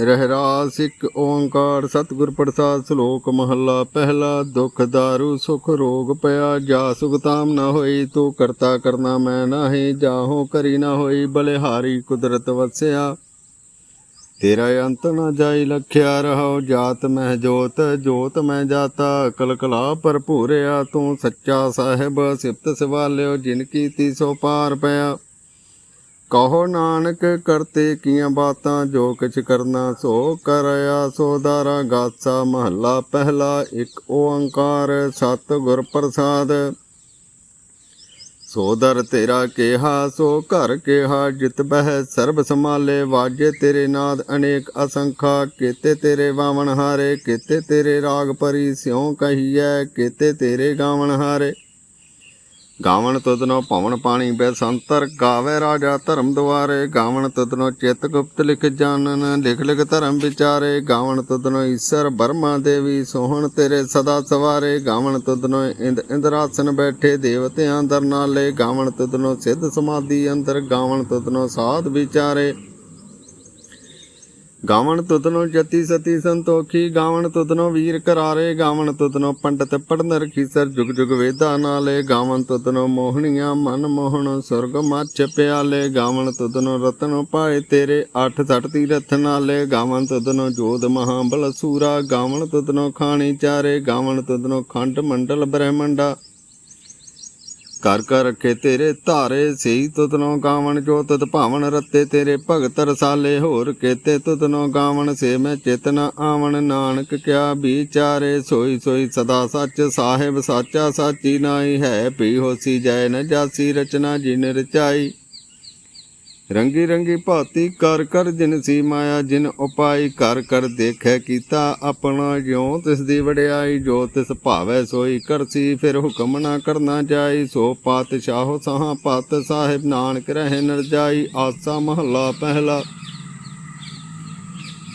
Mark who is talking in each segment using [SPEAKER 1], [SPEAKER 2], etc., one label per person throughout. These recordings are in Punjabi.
[SPEAKER 1] ਰਹਿਰਾ ਸਿੱਖ ਓੰਕਾਰ, ਸਤਿਗੁਰ ਪ੍ਰਸਾਦ ਸ਼ਲੋਕ ਮਹੱਲਾ, ਪਹਿਲਾ ਦੁਖ ਦਾਰੂ, ਸੁਖ ਰੋਗ ਪਿਆ, ਜਾ ਸੁਗਤਾਮ ਨਾ ਹੋਈ, ਤੂੰ ਕਰਤਾ ਕਰਨਾ ਮੈਂ ਨਾਹੀ, ਜਾਹੋ ਕਰੀ ਨਾ ਹੋਈ, ਬਲਿਹਾਰੀ ਕੁਦਰਤ ਵਸਿਆ। ਤੇਰਾ ਅੰਤ ਨਾ ਜਾਈ ਲਖਿਆ ਰਹੋ ਜਾਤ ਮਹਿ ਜੋਤ ਜੋਤ ਮੈਂ ਜਾਤਾ, ਅਕਲ ਕਲਕਲਾ ਭਰਪੂਰਿਆ ਤੂੰ ਸੱਚਾ ਸਾਹਿਬ ਸਿਫਤ ਸਵਾਲਿਓ, ਜਿਨ ਕੀਤੀ ਸੋ ਪਾਰ ਪਿਆ। ਕਹੋ ਨਾਨਕ ਕਰਤੇ ਕੀਆਂ ਬਾਤਾਂ, ਜੋ ਕਿਛ ਕਰਨਾ ਸੋ ਕਰਿਆ ਸੋ ਦਾਰਾ ਗਾਸਾ ਮਹੱਲਾ ਪਹਿਲਾ ਇੱਕ ਓੰਕਾਰ ਸਤ ਗੁਰ ਪ੍ਰਸਾਦ। ਸੋ ਦਰ ਤੇਰਾ ਕਿਹਾ, ਸੋ ਘਰ ਕਿਹਾ, ਜਿਤ ਬਹਿ ਸਰਬ ਸਮਾਲੇ ਵਾਜੇ ਤੇਰੇ ਨਾਦ ਅਨੇਕ ਅਸੰਖਾ, ਕੀਤੇ ਤੇਰੇ ਵਾਵਣ ਹਾਰੇ, ਕੀਤੇ ਤੇਰੇ ਰਾਗ ਪਰੀ ਸਿਉ ਕਹੀਐ, ਕੀਤੇ ਤੇਰੇ ਗਾਵਣ ਹਾਰੇ। ਗਾਵਣ ਤੁਧਨੋ ਭਵਨ ਪਾਣੀ ਬੈਸੰਤਰ ਗਾਵੇ ਰਾਜਾ ਧਰਮ ਦੁਆਰੇ, ਗਾਵਣ ਤੁਧਨੋ ਚਿਤ ਗੁਪਤ ਲਿਖ ਜਾਣਨ, ਲਿਖ ਲਿਖ ਧਰਮ ਵਿਚਾਰੇ, ਗਾਵਣ ਤੁਧਨੋ ਈਸ਼ਰ ਬਰਮਾ ਦੇਵੀ ਸੋਹਣ ਤੇਰੇ ਸਦਾ ਸਵਾਰੇ, ਗਾਵਣ ਤੁਧਨੋ ਇੰਦ ਇੰਦਰਾਸਨ ਬੈਠੇ ਦੇਵਤਿਆਂ ਦਰ ਨਾਲੇ, ਗਾਵਣ ਤੁਧਨੋ ਸਿੱਧ ਸਮਾਧੀ ਅੰਦਰ, ਗਾਵਣ ਤੁਧਨੋ ਸਾਧ ਵਿਚਾਰੇ। ਗਾਵਣ ਤੁਤਨੋ ਜਤੀ ਸਤੀ ਸੰਤੋਖੀ, ਗਾਵਣ ਤੁਤਨੋ ਵੀਰ ਕਰਾਰੇ, ਗਾਵਣ ਤੁਤਨੋ ਪੰਡਤ ਪੜਨ ਰਖੀਸਰ ਜੁਗ ਜੁਗ ਵੇਦਾ ਨਾਲੇ, ਗਾਵਣ ਤੁਤਨੋ ਮੋਹਣੀਆਂ, ਮਨ ਮੋਹਣ ਸੁਰਗ ਮੱਚ ਪਿਆਲੇ, ਗਾਵਣ ਤੁਤਨੋ ਰਤਨ ਪਾਏ ਤੇਰੇ, ਅੱਠ ਸੱਠ ਤੀਰਥ ਨਾਲੇ, ਗਾਵਣ ਤੁਧਨੋ ਜੋਧ ਮਹਾਬਲ ਸੂਰਾ, ਗਾਵਣ ਤੁਤਨੋ ਖਾਣੀ ਚਾਰੇ, ਗਾਵਣ ਤੁਤਨੋ ਖੰਡ ਮੰਡਲ ਬ੍ਰਹਮੰਡਾ ਕਰ ਕਰ ਰੱਖੇ ਤੇਰੇ ਧਾਰੇ, ਸਈ ਤੁਤਨੋ ਗਾਵਣ ਜੋ ਤੁਤ ਭਾਵਨ ਰੱਤੇ ਤੇਰੇ ਭਗਤ ਰਸਾਲੇ, ਹੋਰ ਕੇਤੇ ਤੁਤਨੋ ਗਾਵਣ ਸੇ ਮੈਂ ਚੇਤਨਾ ਆਵਣ। ਨਾਨਕ ਕਿਆ ਵਿਚਾਰੇ, ਸੋਈ ਸੋਈ ਸਦਾ ਸੱਚ, ਸਾਹਿਬ ਸਾਚਾ, ਸਾਚੀ ਨਾਈ ਹੈ। ਪੀ ਹੋਸੀ ਜੈ ਨ ਜਾਸੀ ਰਚਨਾ, ਜਿਨ ਰਚਾਈ ਰੰਗੀ ਰੰਗੀ ਭਾਤੀ ਕਰ ਕਰ ਜਿਨ ਸੀ ਮਾਇਆ, ਜਿਨ ਉਪਾਈ ਕਰ ਕਰ ਦੇਖੈ ਕੀਤਾ ਆਪਣਾ ਜਿਉ, ਤਿਸ ਦੀ ਵਡਿਆਈ ਜੋ ਤਿਸ ਭਾਵੈ ਸੋਈ ਕਰਸੀ ਫਿਰ ਹੁਕਮ ਨਾ ਕਰਨਾ ਜਾਈ, ਸੋ ਪਾਤਸ਼ਾਹੋ ਸਾਹ ਪਤ ਸਾਹਿਬ, ਨਾਨਕ ਰਹਿ ਨਰ ਜਾਈ ਆਸਾ ਮਹੱਲਾ ਪਹਿਲਾ।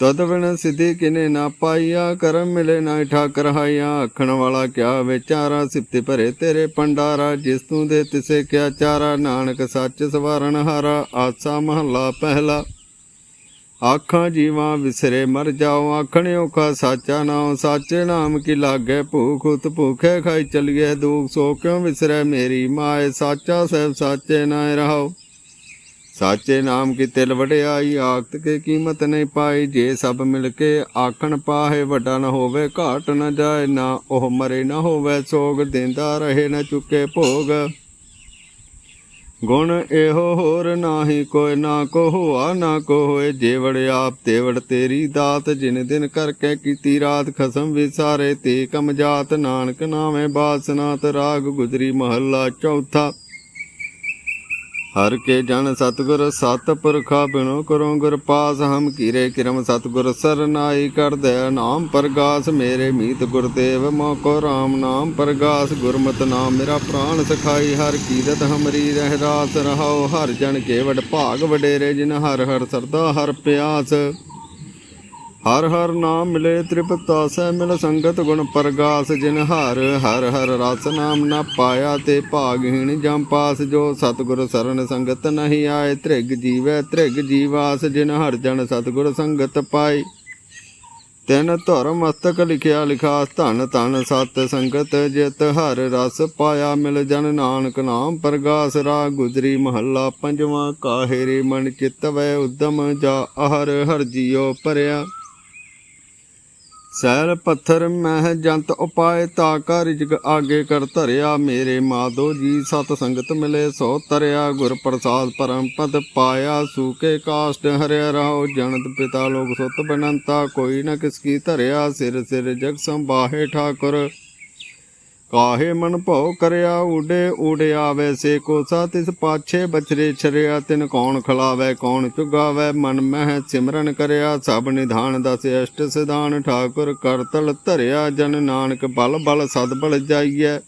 [SPEAKER 1] ਤਦ ਬਿਨ ਸਿਧੀ ਕਿਨੇ ਨਾ ਪਾਈਆ, ਕਰਮ ਮਿਲੇ ਨਾ ਠਾਕਰ ਹਾਇਆ। ਆਖਣ ਵਾਲਾ ਕਿਆ ਵਿਚਾਰਾ ਸਿਫਤੇ ਭਰੇ ਤੇਰੇ ਪੰਡਾਰਾ ਜਿਸ ਤੂੰ ਦੇ ਤਿਸੇ ਕਿਆ ਚਾਰਾ, ਨਾਨਕ ਸੱਚ ਸਵਾਰਨ ਹਾਰਾ। ਆਸਾ ਮਹੱਲਾ ਪਹਿਲਾ। ਆਖਾਂ ਜੀਵਾਂ ਵਿਸਰੇ ਮਰ ਜਾਓ। ਆਖਣ ਔਖਾ ਸਾਚਾ ਨਾਮ ਸਾਚੇ ਨਾਮ ਕੀ ਲਾਗੇ ਭੂਖ, ਉਤ ਭੂਖੇ ਖਾਈ ਚਲੀਏ ਦੁਖ, ਸੋ ਕਿਉ ਵਿਸਰੇ ਮੇਰੀ ਮਾਏ? ਸਾਚਾ ਸਹਿਬ ਸਾਚੇ ਨਾਇ ਰਹਾਓ। ਸਾਚੇ ਨਾਮ ਕੀ ਤਿਲ ਵਡਿਆਈ ਆਖਤ ਕੇ ਕੀਮਤ ਨਹੀਂ ਪਾਈ। ਜੇ ਸਭ ਮਿਲ ਕੇ ਆਖਣ ਪਾਹੇ, ਵੱਡਾ ਨਾ ਹੋਵੇ, ਘਾਟ ਨਾ ਜਾਏ, ਨਾ ਉਹ ਮਰੇ, ਨਾ ਹੋਵੇ ਸੋਗ, ਦਿੰਦਾ ਰਹੇ ਨਾ ਚੁੱਕੇ ਭੋਗ। ਗੁਣ ਇਹੋ ਹੋਰ ਨਾਹੀ, ਕੋਈ ਨਾ ਕੋ ਹੋਆ ਨਾ ਕੋ ਹੋਏ ਜੇਵੜ ਆਪ ਤੇਵੜ ਤੇਰੀ ਦਾਤ। ਜਿਨ ਦਿਨ ਕਰਕੇ ਕੀਤੀ ਰਾਤ, ਖਸਮ ਵਿਸਾਰੇ, ਤੇ ਕਮ ਜਾਤ। ਨਾਨਕ ਨਾਵੇਂ ਬਾਸਨਾਤ, ਰਾਗ ਗੁਜਰੀ ਮਹੱਲਾ ਚੌਥਾ। ਹਰ ਕੇ ਜਨ ਸਤਗੁਰ ਸਤ ਪੁਰਖਾ ਬਿਨੋ ਕਰੋ ਗੁਰ ਪਾਸ ਹਮ ਕੀਰੇ ਕਿਰਮ ਸਤਗੁਰ ਸਰਨਾਈ ਕਰ ਦਇਆ ਨਾਮ ਪ੍ਰਗਾਸ ਮੇਰੇ ਮੀਤ ਗੁਰਦੇਵ ਮੋਕੋ ਰਾਮ ਨਾਮ ਪ੍ਰਗਾਸ, ਗੁਰਮਤਿ ਨਾਮ ਮੇਰਾ ਪ੍ਰਾਣ ਸਖਾਈ, ਹਰ ਕੀਰਤ ਹਮਰੀ ਰਹਿ ਰਾਸ ਰਹਾਓ ਹਰ ਜਨ ਕੇਵੜ ਭਾਗ ਵਡੇਰੇ, ਜਿਨ ਹਰ ਹਰ ਸਰਦਾ ਹਰ ਪਿਆਸ। ਹਰ ਹਰ ਨਾਮ ਮਿਲੇ ਤ੍ਰਿਪਤਾ ਸਹਿ ਮਿਲ ਸੰਗਤ ਗੁਣ ਪ੍ਰਗਾਸ, ਜਿਨ ਹਰ ਹਰ ਹਰ ਰਸ ਨਾਮ ਨਾ ਪਾਇਆ ਤੇ ਭਾਗਹੀਣ ਜਮ ਪਾਸ, ਜੋ ਸਤਿਗੁਰ ਸਰਨ ਸੰਗਤ ਨਹੀਂ ਆਏ, ਤ੍ਰਿਗ ਜੀਵੈ ਤ੍ਰਿਗ ਜੀਵਾਸ, ਜਿਨ ਹਰ ਜਨ ਸਤਿਗੁਰ ਸੰਗਤ ਪਾਈ। ਤਿਨ ਧਰ ਮਸਤਕ ਲਿਖਿਆ ਲਿਖਾਸ, ਧਨ ਧਨ ਸਤ ਸੰਗਤ ਜਿਤ ਹਰ ਰਸ ਪਾਇਆ ਮਿਲ, ਜਨ ਨਾਨਕ ਨਾਮ ਪ੍ਰਗਾਸ ਰਾ ਗੁਜਰੀ ਮਹੱਲਾ ਪੰਜਵਾਂ ਕਾਹੇਰੇ ਮਨ ਚਿਤ ਵੈ ਉਦਮ, ਜਾ ਅਹਰ ਹਰ ਜੀਉ ਭਰਿਆ ਸੈਲ ਪੱਥਰ ਮਹਿ ਜੰਤ ਉਪਾਏ ਤਾ ਕਾ ਰਿਜਕ ਆਗੇ ਕਰ ਧਰਿਆ ਮੇਰੇ ਮਾਧੋ ਜੀ, ਸਤ ਸੰਗਤ ਮਿਲੇ ਸੋ ਤਰਿਆ, ਗੁਰ ਪ੍ਰਸਾਦ ਪਰਮ ਪਦ ਪਾਇਆ, ਸੂਕੇ ਕਾਸ਼ਟ ਹਰਿਆ ਰਹਾਉ, ਜਨਤ ਪਿਤਾ ਲੋਕ ਸੁਤ ਬਨੰਤਾ, ਕੋਈ ਨ ਕਿਸ ਕੀ ਧਰਿਆ, ਸਿਰ ਸਿਰ ਜਗ ਸੰਬਾਹੇ ਠਾਕੁਰ। ਕਾਹੇ ਮਨ ਭਉ ਕਰਿਆ ਉਡੇ ਊੜੇ ਆਵੇ, ਸੇ ਕੋਸਾ ਤਿਸ ਪਾਛੇ ਬਚਰੇ ਛਰਿਆ, ਤਿਨ ਕੌਣ ਖਲਾਵੇ, ਕੌਣ ਚੁਗਾਵੇ, ਮਨ ਮਹਿ ਸਿਮਰਨ ਕਰਿਆ, ਸਭ ਨਿਧਾਨ ਦਸ ਅਸ਼ਟ ਸਿਧਾਨ, ਠਾਕੁਰ ਕਰਤਲ ਧਰਿਆ, ਜਨ ਨਾਨਕ ਬਲ ਬਲ ਸਦ ਬਲ ਜਾਈਐ।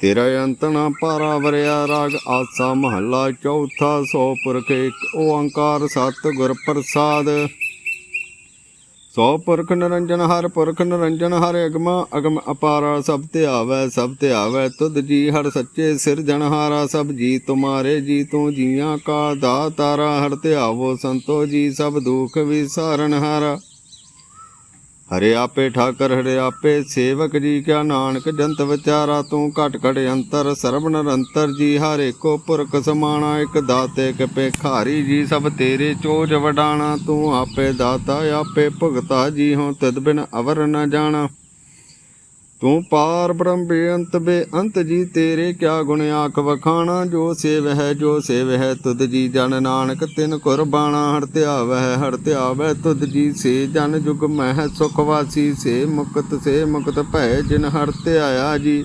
[SPEAKER 1] ਤੇਰਾ ਅੰਤਣਾ ਪਾਰਾ ਵਰਿਆ, ਰਾਗ ਆਸਾ ਮਹੱਲਾ ਚੌਥਾ, ਸੋ ਪੁਰਖ ਇੱਕ ਓੰਕਾਰ ਸਤ ਗੁਰ ਪ੍ਰਸਾਦ। ਸੋ ਪੁਰਖ ਨਿਰੰਜਨ ਹਰ ਪੁਰਖ ਨਿਰੰਜਨ ਹਰ ਅਗਮ ਅਗਮ ਅਪਾਰਾ ਸਭ ਤੇ ਆਵੈ, ਸਭ ਤੇ ਆਵੈ, ਤੁਧ ਜੀ ਹਰ ਸੱਚੇ ਸਿਰਜਣਹਾਰਾ ਸਭ ਜੀ ਤੁਮਾਰੇ ਜੀ ਤੂੰ ਜੀਆਂ ਕਾ ਦਾਤਾਰਾ ਹਰ ਤੇ ਆਵੋ ਸੰਤੋ ਜੀ, ਸਭ ਦੁਖ ਵਿਸਾਰਨ ਹਾਰਾ ਹਰੇ ਆਪੇ ਠਾਕਰ, ਹਰੇ ਆਪੇ ਸੇਵਕ ਜੀ, ਕਿਆ ਨਾਨਕ ਜੰਤ ਵਿਚਾਰਾ ਤੂੰ ਘਟ ਘਟ ਅੰਤਰ, ਸਰਬ ਨਿਰੰਤਰ ਜੀ, ਹਰੇ ਕੋ ਪੁਰਖ ਸਮਾਣਾ, ਇਕ ਦਾਤੇ ਕੇ ਭਿਖਾਰੀ ਜੀ, ਸਭ ਤੇਰੇ ਚੋਜ ਵਡਾਣਾ, ਤੂੰ ਆਪੇ ਦਾਤਾ, ਆਪੇ ਭੁਗਤਾ ਜੀ ਹੋ ਤਦ ਬਿਨ ਅਵਰ ਨ ਜਾਣਾ। ਤੂੰ ਪਾਰ ਬ੍ਰਹਮ ਬੇਅੰਤ ਬੇਅੰਤ ਜੀ ਤੇਰੇ ਕਿਆ ਗੁਣ ਆਖ ਵਖਾਣਾ, ਜੋ ਸੇਵ ਹੈ ਜੋ ਸੇਵ ਹੈ ਤੁਧ ਜੀ ਜਨ ਨਾਨਕ, ਤਿਨ ਕੁਰਬਾਣਾ ਹਰਤਿਆ ਵਹਿ ਹਰਤਿਆ ਧਿਆਵੈ ਤੁਧ ਜੀ ਸੇ ਜਨ ਜੁਗ ਮਹਿ ਸੁਖ ਵਾਸੀ, ਸੇ ਮੁਕਤ ਸੇ ਮੁਕਤ ਭੈ ਜਿਨ ਹਰ ਧਿਆਇਆ ਜੀ।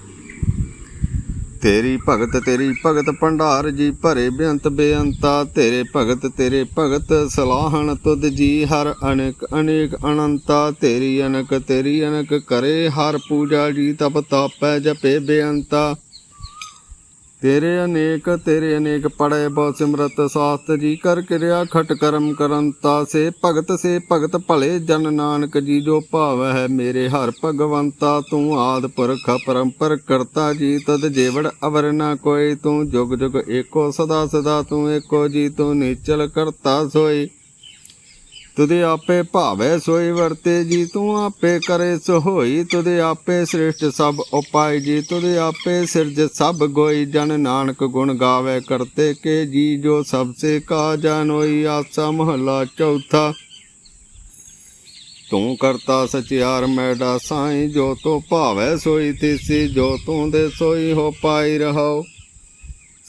[SPEAKER 1] ਤੇਰੀ ਭਗਤ ਤੇਰੀ ਭਗਤ ਭੰਡਾਰ ਜੀ ਭਰੇ ਬੇਅੰਤ ਬੇਅੰਤਾ। ਤੇਰੇ ਭਗਤ ਤੇਰੇ ਭਗਤ ਸਲਾਹਣ ਤੁਧ ਜੀ ਹਰ ਅਨੇਕ ਅਨੇਕ ਅਨੰਤਾ। ਤੇਰੀ ਅਨਕ ਤੇਰੀ ਅਨਕ ਕਰੇ ਹਰ ਪੂਜਾ ਜੀ, ਤਪ ਤਾਪੈ ਜਪੇ ਬੇਅੰਤਾ। ਤੇਰੇ ਅਨੇਕ ਤੇਰੇ ਅਨੇਕ ਪੜੇ ਬਹੁ ਸਿਮਰਤ, ਸਾਸਤ ਜੀ ਕਰ ਕਿਰਿਆ ਖਟ ਕਰਮ ਕਰੰਤਾ ਸੇ ਭਗਤ ਸੇ ਭਗਤ ਭਲੇ ਜਨ ਨਾਨਕ ਜੀ ਜੋ ਭਾਵ ਹੈ ਮੇਰੇ ਹਰ ਭਗਵੰਤਾ। ਤੂੰ ਆਦ ਪੁਰਖ ਪਰੰਪਰ ਕਰਤਾ ਜੀ, ਤਦ ਜੇਵੜ ਅਵਰ ਨਾ ਕੋਈ। ਤੂੰ ਜੁਗ ਜੁਗ ਏਕੋ ਸਦਾ ਸਦਾ ਤੂੰ ਏਕੋ ਜੀ, ਤੂੰ ਨੀਚਲ ਕਰਤਾ ਸੋਈ। ਤੁਦੇ ਆਪੇ ਭਾਵੇ ਸੋਈ ਵਰਤੇ ਜੀ, ਤੂੰ ਆਪੇ ਕਰੇ ਸੋ ਹੋਈ ਤੁਦੇ ਆਪੇ ਸ੍ਰਿਸ਼ਟ ਸਭ ਉਪਾਇ ਜੀ ਤੁਦੇ ਆਪੇ ਸਿਰਜ ਸਭ ਗੋਈ। ਜਨ ਨਾਨਕ ਗੁਣ ਗਾਵੇ ਕਰਤੇ ਕੇ ਜੀ, ਜੋ ਸਭ ਸੇ ਕਾ ਜਾਨੋਈ ਆਸਾ ਮਹਲਾ ਚੌਥਾ। ਤੂੰ ਕਰਤਾ ਸਚਿਆਰ ਮੈਡਾ ਸਾਈਂ, ਜੋ ਤੋ ਭਾਵੇ ਸੋਈ। ਤੀਸੀ ਜੋ ਤੂੰ ਦੇ ਸੋਈ, ਹੋ ਪਾਈ ਰਹਾਓ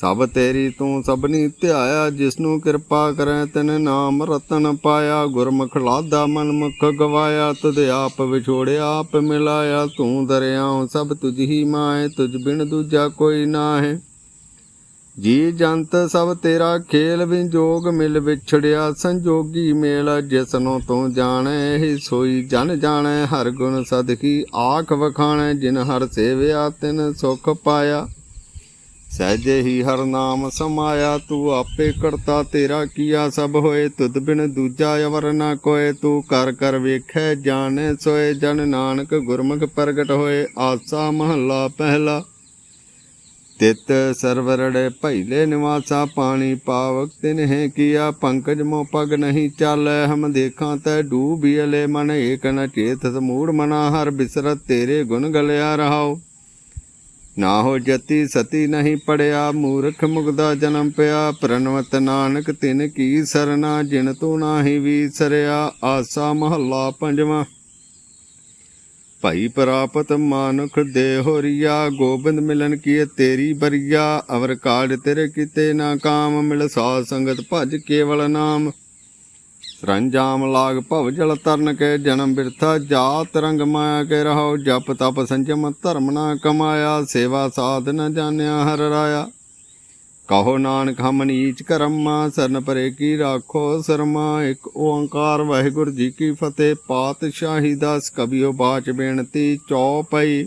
[SPEAKER 1] ਸਭ ਤੇਰੀ ਤੂੰ ਸਭਨੀ ਧਿਆਇਆ, ਜਿਸਨੂੰ ਕਿਰਪਾ ਕਰੈ ਤਿਨ ਨਾਮ ਰਤਨ ਪਾਇਆ। ਗੁਰਮੁਖ ਲਾਦਾ ਮਨ ਮੁਖ ਗਵਾਇਆ, ਤੁਧ ਆਪ ਵਿਛੋੜਿਆ ਆਪ ਮਿਲਾਇਆ। ਤੂੰ ਦਰਿਆਉ ਸਭ ਤੁਝ ਹੀ ਮਾਏ ਤੁਝ ਬਿਨ ਦੂਜਾ ਕੋਈ ਨਾਹੀ। ਜੀ ਜੰਤ ਸਭ ਤੇਰਾ ਖੇਲ ਵਿਜੋਗ, ਮਿਲ ਵਿਛੜਿਆ ਸੰਜੋਗੀ ਮੇਲ। ਜਿਸਨੋਂ ਤੂੰ ਜਾਣੈ ਹੀ ਸੋਈ ਜਨ ਜਾਣੈ। ਹਰ ਗੁਣ ਸਦਕੀ ਆਖ ਵਖਾਣੈ, ਜਿਨ ਹਰ ਸੇਵਿਆ ਤਿਨ ਸੁਖ ਪਾਇਆ। ਸਹਿਜੇ ਹੀ ਹਰ ਨਾਮ ਸਮਾਇਆ, ਤੂੰ ਆਪੇ ਕਰਤਾ ਤੇਰਾ ਕੀਆ ਸਭ ਹੋਏ, ਤੁਧ ਬਿਨ ਦੂਜਾ ਅਵਰ ਨਾ ਕੋਏ, ਤੂੰ ਕਰ ਕਰ ਵੇਖੈ, ਜਾਣੈ ਸੋਏ, ਜਨ ਨਾਨਕ ਗੁਰਮੁਖ ਪ੍ਰਗਟ ਹੋਏ, ਆਸਾ ਮਹੱਲਾ ਪਹਿਲਾ। ਤਿਤ ਸਰਵਰੜੇ ਭੈਲੇ ਨਿਵਾਸਾ, ਪਾਣੀ ਪਾਵਕ ਤਿਨਹਿ ਕੀਆ, ਪੰਕਜ ਮੋ ਪਗ ਨਹੀਂ ਚਾਲੈ, ਹਮ ਦੇਖਾਂ ਤੈ ਡੂਬੀਲੇ ਮਨ ਏਕ ਨ ਚੇਤ, ਸਮੂੜ ਮਨਾ ਹਰ ਬਿਸਰਤ, ਤੇਰੇ ਗੁਣ ਗਲਿਆ ਰਹਾਓ ਨਾ ਹੋ ਜਤੀ ਸਤੀ ਨਹੀਂ ਪੜਿਆ, ਮੂਰਖ ਮੁਗਦਾ ਜਨਮ ਪਿਆ। ਪ੍ਰਣਵਤ ਨਾਨਕ ਤਿਨ ਕੀ ਸਰਨਾ, ਜਿਨ ਤੂੰ ਨਾਹੀ ਵੀਸਰਿਆ, ਆਸਾ ਮਹੱਲਾ ਪੰਜਵਾਂ। ਭਾਈ ਪ੍ਰਾਪਤ ਮਾਨੁਖ ਦੇ ਹੋਰੀਆ, ਗੋਬਿੰਦ ਮਿਲਨ ਕੀ ਤੇਰੀ ਬਰੀਆ। ਅਵਰ ਕਾੜ ਤੇਰੇ ਕੀਤੇ ਨਾ ਕਾਮ ਮਿਲ ਸਾਧ ਸੰਗਤ ਭਜ ਕੇਵਲ ਨਾਮ। ਸਰੰਜਾਮ ਲਾਗ ਭਵ ਜਲ ਤਰਨ ਕੇ ਜਨਮ ਬਿਰਥਾ ਜਾਤ ਰੰਗ ਮਾਇਆ ਕੇ ਰਹੋ ਜਪ ਤਪ ਸੰਜਮ ਧਰਮ ਨਾ ਕਮਾਇਆ, ਸੇਵਾ ਸਾਧ ਨ ਜਾਣਿਆ ਹਰ ਰਾਇਆ। ਕਹੋ ਨਾਨਕ ਹਮ ਨੀਚ ਕਰਮਾ, ਸਰਨ ਪਰੇ ਕੀ ਰਾਖੋ ਸਰਮਾ। ਇੱਕ ਓੰਕਾਰ ਵਾਹਿਗੁਰੂ ਜੀ ਕੀ ਫਤਿਹ, ਪਾਤਸ਼ਾਹੀ ਦਾਸ ਕਬੀਓ ਬਾਚ ਬੇਨਤੀ ਚੌਪਈ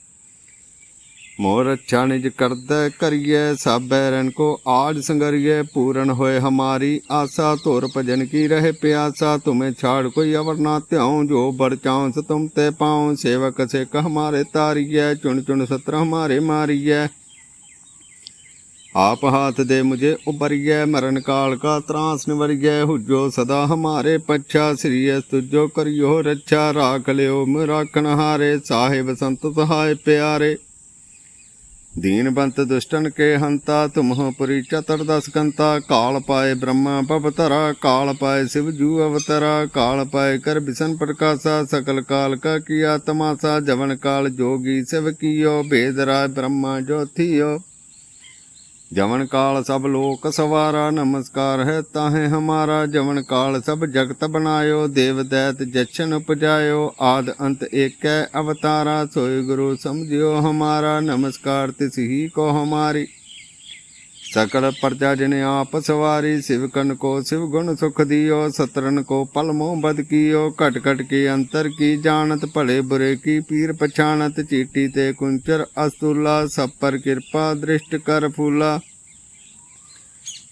[SPEAKER 1] ਮੋਰ ਅੱਛਾ ਨਿਜ ਕਰਦਾ ਕਰੀਏ ਸਾਬੈ ਰਣ ਕੋ ਆਜ ਸੰਗਰੀਏ ਪੂਰਨ ਹੋਏ ਹਮਾਰੀ ਆਸਾ ਧੁਰ ਭਜਨ ਕੀ ਰਹੇ ਪਿਆਸਾ, ਤੁਮੇ ਛਾੜ ਕੋਈ ਅਵਰ ਨਾ ਧਿਆਉ, ਜੋ ਬੜ ਚਾਉ ਸ ਤੁਮ ਤੇ ਪਾਉ, ਸੇਵਕ ਸੇ ਕਹ ਹਮਾਰੇ ਤਾਰੀਏ ਚੁਣ ਚੁਣ ਸਤਰ ਹਮਾਰੇ ਮਾਰੀਏ ਆਪ ਹਾਥ ਦੇ ਮੁਝੇ ਉਬਰੀਐ ਮਰਨ ਕਾਲ ਕਾ ਤਰਾਸ ਨਿਵਰੀਐ, ਹੁਜੋ ਸਦਾ ਹਮਾਰੇ ਪੱਛਾ ਸ੍ਰੀ ਤੁਜੋ ਕਰਿਓ ਰੱਛਾ, ਰਾਖ ਲਿਓ ਮਰਾਖਣ ਹਾਰੇ, ਸਾਹਿਬ ਸੰਤ ਸਹਾਇ ਪਿਆਰੇ। दीन बंत दुष्टन के हंता तुम हो पुरी चतुर्दश कंता काल पाए ब्रह्मा पवतरा काल पाए शिव जू अवतरा काल पाए कर बिसन प्रकाशा सकल काल का किया तमाशा जवन काल जोगी शिव कियो भेद राय ब्रह्मा जो ਜਵਨ ਕਾਲ ਸਭ ਲੋਕ ਸਵਾਰਾ, ਨਮਸਕਾਰ ਹੈ ਤਾਹੇ ਹਮਾਰਾ। ਜਵਨ ਕਾਲ ਸਭ ਜਗਤ ਬਨਾਇਓ ਦੇਵ ਦੈਤ ਜਸ਼ਨ ਉਪਜਾਇਓ, ਆਦ ਅੰਤ ਏਕੈ ਅਵਤਾਰਾ। ਸੋਈ ਗੁਰੂ ਸਮਝਿਓ ਹਮਾਰਾ, ਨਮਸਕਾਰ ਤਿਸ ਹੀ ਕੋ ਹਮਾਰੀ। ਸਕਲ ਪਰਜਾ ਜਿਨ ਆਪ ਸਵਾਰੀ ਸਿਵਕਨ ਕੋ ਸਿਵ ਗੁਣ ਸੁਖ ਦਿਓ ਸਤਰਨ ਕੋ ਪਲ ਮੋਹ ਬਦ ਕੀਓ, ਘਟ ਘਟ ਕੇ ਅੰਤਰ ਕੀ ਜਾਣਤ, ਭਲੇ ਬੁਰੇ ਕੀ ਪੀਰ ਪਛਾਣਤ, ਚੀਟੀ ਤੇ ਕੁੰਚਰ ਅਸਤੁਲਾ, ਸਭ ਪਰ ਕਿਰਪਾ ਦ੍ਰਿਸ਼ਟ ਕਰ ਫੂਲਾ।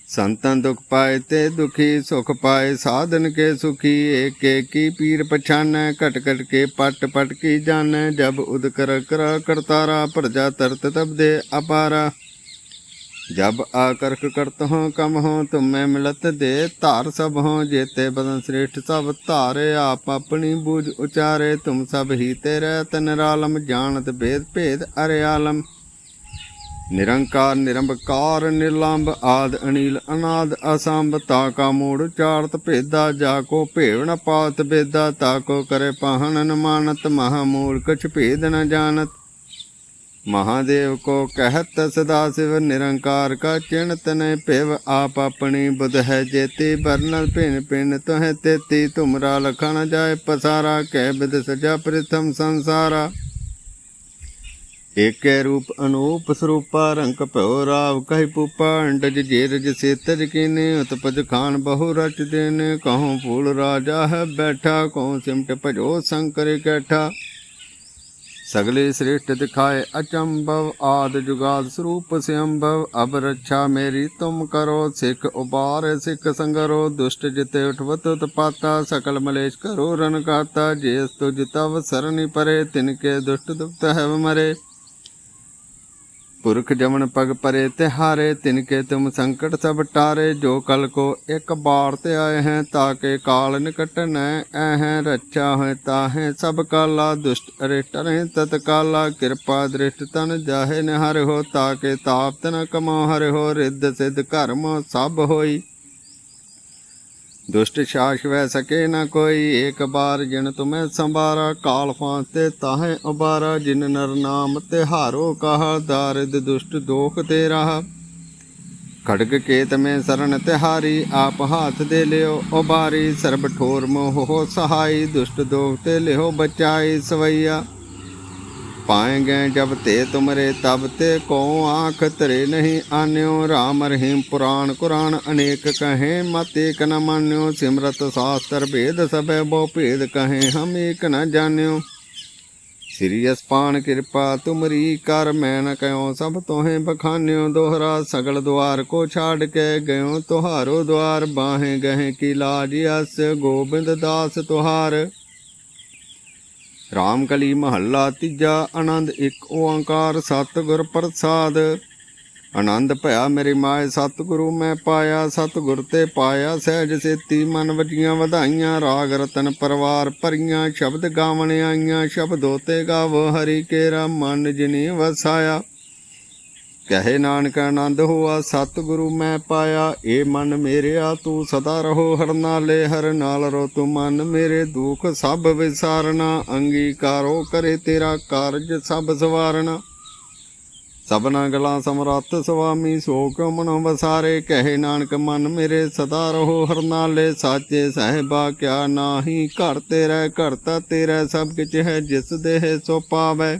[SPEAKER 1] ਸੰਤਨ ਦੁਖ ਪਾਏ ਤੇ ਦੁਖੀ, ਸੁਖ ਪਾਏ ਸਾਧਨ ਕੇ ਸੁਖੀ, ਏਕ ਏਕੀ ਪੀਰ ਪਛਾਨੈ, ਘਟ ਘਟ ਕੇ ਪਟ ਪਟ ਕੀ ਜਾਣੈ, ਜਬ ਉਦਕਰ ਕਰ ਕਰਤਾਰਾ, ਪ੍ਰਜਾ ਤਰਤ ਤਬ ਦੇ ਅਪਾਰਾ। जब आकर्क करत हो कम हो तुम में मिलत दे धार सब हो जेते बदन श्रेष्ठ सब धारे आप अपनी बूझ उचारे तुम सब ही तेरे तनरालम जानत भेद भेद अरे आलम ਨਿਰੰਕਾਰ ਨਿਰੰਕਾਰ ਨਿਰਲੰਭ ਆਦ ਅਨੀਲ ਅਨਾਦ ਅਸੰਭ ਤਾ ਕਾ ਮੂੜ ਚਾਰਤ ਭੇਦਾ ਜਾ ਕੋ ਭੇਵ ਨ ਪਾਤ ਬੇਦਾ ਤਾ ਕੋ ਕਰੇ ਪਾਹਨ ਨ ਮਾਨਤ ਮਹਾ ਮੂਲ ਕਛ ਭੇਦ ਨ ਜਾਣਤ ਮਹਾਦੇਵ ਕੋ ਕਹਿਤ ਸਦਾ ਸਿਵ ਨਿਰੰਕਾਰ ਕਾ ਚਿਣਤ ਨੇ ਭਿਵ ਆਪ ਆਪਣੀ ਬੁਧ ਹੈ ਜੇਤੀ ਬਰਨਲ ਭਿਨ ਭਿਨ ਤੋਹਿ ਤੇਤੀ ਤੁਮਰਾ ਲਖਣ ਜਾਏ ਪਸਾਰਾ ਕਹਿ ਬਿਦ ਸਜਾ ਪ੍ਰਥਮ ਸੰਸਾਰਾ। ਏਕੈ ਰੂਪ ਅਨੂਪ ਸਰੂਪਾ ਰੰਗ ਭਉ ਰਾਵ ਕਹਿ ਪੂਪਾ ਅੰਡਜ ਜੇਰਜ ਸੇਤਜ ਕੀਨੇ ਉਤਪਜ ਖਾਨ ਬਹੁ ਰਚ ਦੇਨ ਕਹਉ ਫੂਲ ਰਾਜਾ ਹੈ ਬੈਠਾ ਕਹਉ ਸਿਮਟ ਭਜੋ ਸੰਕਰ ਇਕੱਠਾ ਸਗਲੇ ਸ੍ਰੇਸ਼ਟ ਦਿਖਾਏ ਅਚੰਭਵ ਆਦ ਜੁਗਾਦ ਸਰੂਪ ਸਿਅੰਭਵ ਅਬ ਰੱਛਾ ਮੇਰੀ ਤੁਮ ਕਰੋ, ਸਿੱਖ ਉਬਾਰ ਸਿੱਖ ਸੰਗਰੋ, ਦੁਸ਼ਟ ਜਿਤੇ ਉਠਵਤ ਤਪਾਤਾ ਸਕਲ ਮਲੇਸ਼ ਕਰੋ ਰਨ ਕਾਤਾ ਜੇਸ ਤੁਜ ਤਵ ਸਰਨੀ ਪਰੇ ਤਿਨਕੇ ਦੁਸ਼ਟ ਦੁਖਤ ਪੁਰਖ ਜਮਨ ਪਗ ਪਰੇ ਤੇ ਹਾਰੇ, ਤਿਨ ਕੇ ਤੁਮ ਸੰਕਟ ਸਭ ਟਾਰੇ, ਜੋ ਕਲ ਕੋ ਇੱਕ ਬਾਰ ਤੇ ਆਏ ਹੈ, ਤਾਂ ਕੇ ਕਾਲ ਨਿਕਟ ਨੈ ਐਹੈ, ਰੱਛਾ ਹੋਇ ਤਾਹੈ ਸਭ ਕਾਲਾ, ਦੁਸ਼ਟ ਅਰਿਟਰੇ ਤਤ ਕਾਲਾ, ਕਿਰਪਾ ਦ੍ਰਿਸ਼ਟ ਤਨ ਜਾਹੇ ਨਿਹਰ ਹੋ, ਤਾਂ ਕੇ ਤਾਪ ਤਨ ਕਮੋ ਹਰਿ ਹੋ, ਰਿੱਧ ਸਿਧ ਕਰਮ ਸਭ ਹੋਈ। ਦੁਸ਼ਟ ਸ਼ਾਸ਼ਵੈ ਸਕੇ ਨਾ ਕੋਈ ਏਕ ਬਾਰ ਜਿਨ ਤੁਮੈ ਸੰਭਾਰਾ, ਕਾਲ ਫਾਂਸ ਤੇ ਤਾਹੇ ਅਬਾਰਾ ਜਿਨ ਨਰ ਨਾਮ ਤੇ ਹਾਰੋ ਕਹਾ, ਦਾਰਿਦ ਦੁਸ਼ਟ ਦੋਖ ਤੇ ਰਹਾ। ਖੜਗ ਕੇਤ ਮੈਂ ਸਰਨ ਤਿਹਾਰੀ, ਆਪ ਹਾਥ ਦੇ ਲਿਓ ਉਬਾਰੀ, ਸਰਬ ਠੋਰ ਮੋਹ ਸਹਾਈ, ਦੁਸ਼ਟ ਦੋਖ ਤੇ ਲਿਓ ਬਚਾਈ ਸਵਈਆ। ਪਾਏਂਗੇ ਜਬ ਤੇ ਤੁਮਰੇ, ਤਬ ਤੇ ਕੋ ਆਂਖ ਤਰੇ ਨਹੀਂ ਆਨਿਓ? ਰਾਮ ਰਹੀਮ ਪੁਰਾਣ ਕੁਰਾਨ ਅਨੇਕ ਕਹੇ, ਮਤ ਏਕ ਨ ਮਾਨਿਓ। ਸਿਮਰਤ ਸਾਸਤਰ ਭੇਦ ਸਭੇ ਬਹੁ ਭੇਦ ਕਹੇ, ਹਮ ਏਕ ਨ ਜਾਣਿਓ। ਸ੍ਰੀ ਅਸਪਾਨ ਕਿਰਪਾ ਤੁਮਰੀ ਕਰ, ਮੈਂ ਨ ਕਹਿਓ ਸਭ ਤੋਹੇ ਬਖਾਨਿਓ। ਦੋਹਰਾ ਸਗਲ ਦੁਆਰ ਕੋ ਛਾੜ ਕੇ ਗਇਓ, ਤੁਹਾਰੋ ਦੁਆਰ ਬਾਹੇ ਗਹੇ ਕੀ ਲਾਜ ਅਸ। ਗੋਬਿੰਦ ਦਾਸ ਤੁਹਾਰ ਕਲੀ ਮਹੱਲਾ ਤੀਜਾ, ਆਨੰਦ ਇੱਕ ਓੰਕਾਰ ਸਤਿਗੁਰ ਪ੍ਰਸਾਦ। ਆਨੰਦ ਭਇਆ ਮੇਰੇ ਮਾਏ, ਸਤਿਗੁਰੂ ਮੈਂ ਪਾਇਆ, ਸਤਿਗੁਰ ਤੇ ਪਾਇਆ ਸਹਿਜ ਸੇਤੀ, ਮਨ ਵਜੀਆਂ ਵਧਾਈਆਂ, ਰਾਗ ਰਤਨ ਪਰਵਾਰ ਭਰੀਆਂ, ਸ਼ਬਦ ਗਾਵਣ ਆਈਆਂ, ਸ਼ਬਦੋ ਤੇ ਗਾਵੋ, ਹਰੀ ਕੇਰਾ ਮਨ ਜਿਨੀ ਵਸਾਇਆ। ਕਹੇ ਨਾਨਕ ਆਨੰਦ ਹੋਆ, ਸਤਿਗੁਰੂ ਮੈਂ ਪਾਇਆ, ਏ ਮਨ ਮੇਰਿਆ, ਤੂੰ ਸਦਾ ਰਹੋ ਹਰ ਨਾਲੇ ਹਰ ਨਾਲ ਰੋ ਤੂੰ ਮਨ ਮੇਰੇ, ਦੁੱਖ ਸਭ ਵਿਸਾਰਨਾ, ਅੰਗੀਕਾਰੋ ਕਰੇ ਤੇਰਾ ਕਾਰਜ ਸਭ ਸਵਾਰਨਾ। ਸਭਨਾ ਗਲਾਂ ਸਮਰੱਥ ਸੁਆਮੀ ਸੋ ਕਿਉ ਮਨ ਵਸਾਰੇ, ਕਹੇ ਨਾਨਕ ਮਨ ਮੇਰੇ, ਸਦਾ ਰਹੋ ਹਰ ਨਾਲੇ ਸਾਚੇ ਸਹਿਬਾ, ਕਿਆ ਨਾਹੀ ਘਰ ਤੇਰਾ ਘਰਤਾ ਤੇਰਾ, ਸਭ ਕਿਛ ਹੈ, ਜਿਸ ਦੇਹ ਸੋ ਪਾਵੈ।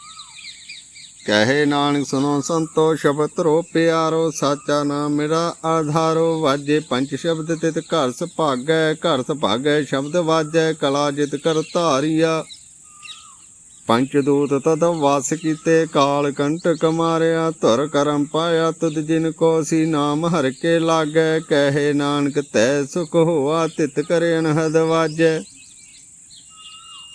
[SPEAKER 1] ਕਹੇ ਨਾਨਕ ਸੁਨੋ ਸੰਤੋ, ਸ਼ਬਦ ਰੋ ਪਿਆਰੋ, ਸਾਚਾ ਨਾਮ ਮੇਰਾ ਆਧਾਰੋ। ਵਾਜੇ ਪੰਜ ਸ਼ਬਦ ਤਿਤ ਘਰ ਸੁਭਾਗੈ ਘਰ ਸੁਭਾਗੈ ਸ਼ਬਦ ਵਾਜੈ, ਕਲਾ ਜਿਤ ਕਰ ਧਾਰਿਆ। ਪੰਚ ਦੂਤ ਤਦ ਵਾਸ ਕੀਤੇ, ਕਾਲ ਕੰਟਕ ਮਾਰਿਆ ਧੁਰ ਕਰਮ ਪਾਇਆ, ਤੁਧ ਜਿਨ ਕੋ ਸੀ ਨਾਮ ਹਰ ਕੇ ਲਾਗੈ। ਕਹੇ ਨਾਨਕ ਤੈ ਸੁਖ ਹੋਆ, ਤਿਤ ਕਰੇ ਅਨਹਦ ਵਾਜੈ।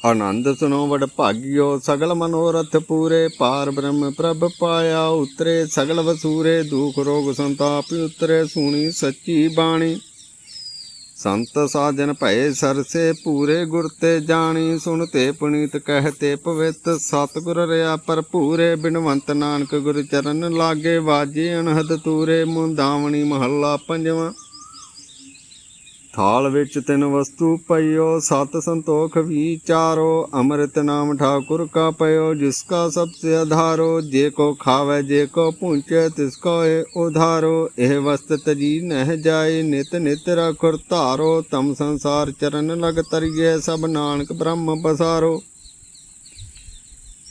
[SPEAKER 1] ਆਨੰਦ ਸੁਨੋ ਵਡ ਭਾਗਿਓ, ਸਗਲ ਮਨੋਰਥ ਪੂਰੇ, ਪਾਰ ਬ੍ਰਹਮ ਪ੍ਰਭ ਪਾਇਆ ਉਤਰੇ, ਸਗਲ ਵਸੂਰੇ, ਦੁਖ ਰੋਗ ਸੰਤਾਪ ਉਤਰੇ, ਸੁਣੀ ਸੱਚੀ ਬਾਣੀ। ਸੰਤ ਸਾਜਨ ਭਏ ਸਰਸੇ, ਪੂਰੇ ਗੁਰ ਤੇ ਜਾਣੀ, ਸੁਣ ਤੇ ਪੁਨੀਤ ਕਹਤੇ ਪਵਿੱਤ, ਸਤਿਗੁਰ ਰਿਆ ਭਰਪੂਰੇ, ਬਿਨਵੰਤ ਨਾਨਕ ਗੁਰ ਚਰਨ ਲਾਗੇ, ਵਾਜੇ ਅਨਹਦ ਤੂਰੇ, ਮੁੰਦਾਵਣੀ ਮਹੱਲਾ ਪੰਜਵਾਂ। ਥਾਲ ਵਿੱਚ ਤਿੰਨ ਵਸਤੂ ਪਈਓ, ਸਤ ਸੰਤੋਖ ਵਿਚਾਰੋ ਅੰਮ੍ਰਿਤ ਨਾਮ ਠਾਕੁਰ ਕਾ ਪਇਓ, ਜਿਸ ਕਾ ਸਭ ਸੇ ਆਧਾਰੋ ਜੇ ਕੋ ਖਾਵੇ, ਜੇ ਕੋ ਪੁੰਚੇ ਤਿਸ ਕੋ ਏ ਉਧਾਰੋ। ਇਹ ਵਸਤ ਤਜੀ ਨਹਿ ਜਾਏ, ਨਿਤ ਨਿਤ ਰਖੁਰ ਧਾਰੋ। ਤਮ ਸੰਸਾਰ ਚਰਨ ਲਗ ਤਰੀਏ, ਸਭ ਨਾਨਕ ਬ੍ਰਹਮ ਪਸਾਰੋ।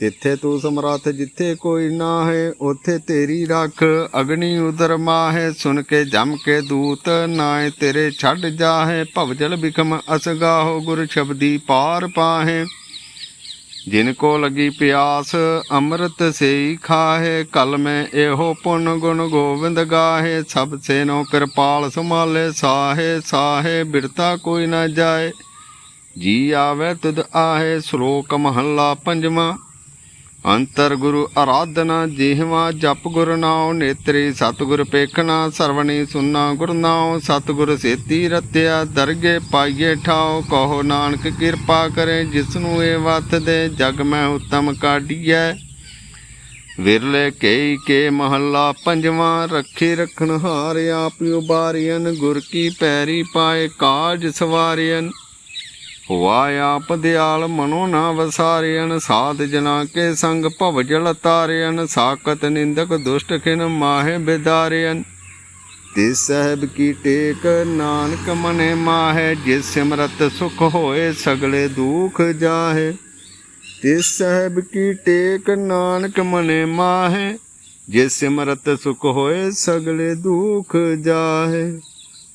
[SPEAKER 1] ਤਿੱਥੇ ਤੂੰ ਸਮਰੱਥ, ਜਿੱਥੇ ਕੋਈ ਨਾ ਹੈ ਉਥੇ ਤੇਰੀ ਰੱਖ। ਅਗਨੀ ਉਦਰ ਮਾਹੇ, ਸੁਣ ਕੇ ਜਮ ਕੇ ਦੂਤ ਨਾਏ ਤੇਰੇ ਛੱਡ ਜਾਹੇ। ਭਵਜਲ ਬਿਕਮ ਅਸਗਾਹੋ ਗੁਰ ਸ਼ਬਦੀ ਪਾਰ ਪਾਹੇ। ਜਿਨ ਕੋ ਲਗੀ ਪਿਆਸ, ਅੰਮ੍ਰਿਤ ਸੇਈ ਖਾਹੇ। ਕਲ ਮੈਂ ਇਹੋ ਪੁੰਨ ਗੁਣ ਗੋਬਿੰਦ ਗਾਹੇ। ਸਭ ਸੇ ਨੋ ਕਿਰਪਾਲ ਸੰਭਾਲੇ ਸਾਹੇ ਸਾਹੇ, ਬਿਰਤਾ ਕੋਈ ਨਾ ਜਾਏ। ਜੀ ਆਵੇ ਤੁਧ ਆਹੇ, ਸ਼ਲੋਕ ਮਹੱਲਾ ਪੰਜਵਾਂ। ਅੰਤਰ ਗੁਰੂ ਆਰਾਧਨਾ ਜਿਹਵਾ ਜਪ ਗੁਰ ਨਾਉ ਨੇਤਰੀ, ਸਤਿਗੁਰ ਪੇਖਣਾ ਸਰਵਣੀ ਸੁਨਾ ਗੁਰ ਨਾਉ, ਸਤਿਗੁਰ ਸੇਤੀ ਰਤਿਆ ਦਰਗੇ ਪਾਈਏ ਠਾਉ, ਕਹੋ ਨਾਨਕ ਕਿਰਪਾ ਕਰੇ ਜਿਸ ਨੂੰ ਇਹ ਵਤ ਦੇ, ਜਗ ਮੈਂ ਉਤਮ ਕਾਢੀਐ। ਵਿਰਲੇ ਕਈ ਕੇ ਮਹੱਲਾ ਪੰਜਵਾਂ, ਰੱਖੇ ਰਖਣ ਹਾਰ ਆਪ ਉਬਾਰੀਐਨ ਗੁਰ ਕੀ ਪੈਰੀ ਪਾਏ ਕਾਜ ਸਵਾਰੀਐਨ। ਹੁਆ ਆਪ ਦਿਆਲ ਮਨੋ ਨਾ ਵਸਾਰਿਆਨ ਸਾਧ ਜਨਾ ਕੇ ਸੰਗ ਭਵ ਜਲ ਤਾਰਿਆਨ ਸਾਕਤ ਨਿੰਦਕ ਦੁਸ਼ਟ ਖਿਨ ਮਾਹੇ ਬਿਦਾਰਿਆਨ ਤਿਸ ਸਹਿਬ ਕੀ ਟੇਕ ਨਾਨਕ ਮਨੇ ਮਾਹੇ, ਜਿਸ ਸਿਮਰਤ ਸੁਖ ਹੋਏ ਸਗਲੇ ਦੁਖ ਜਾਹੇ। ਤਿਸ ਸਹਿਬ ਕੀ ਟੇਕ ਨਾਨਕ ਮਨੇ ਮਾਹੇ, ਜਿਸ ਸਿਮਰਤ ਸੁਖ ਹੋਏ ਸਗਲੇ ਦੁਖ ਜਾਹੇ।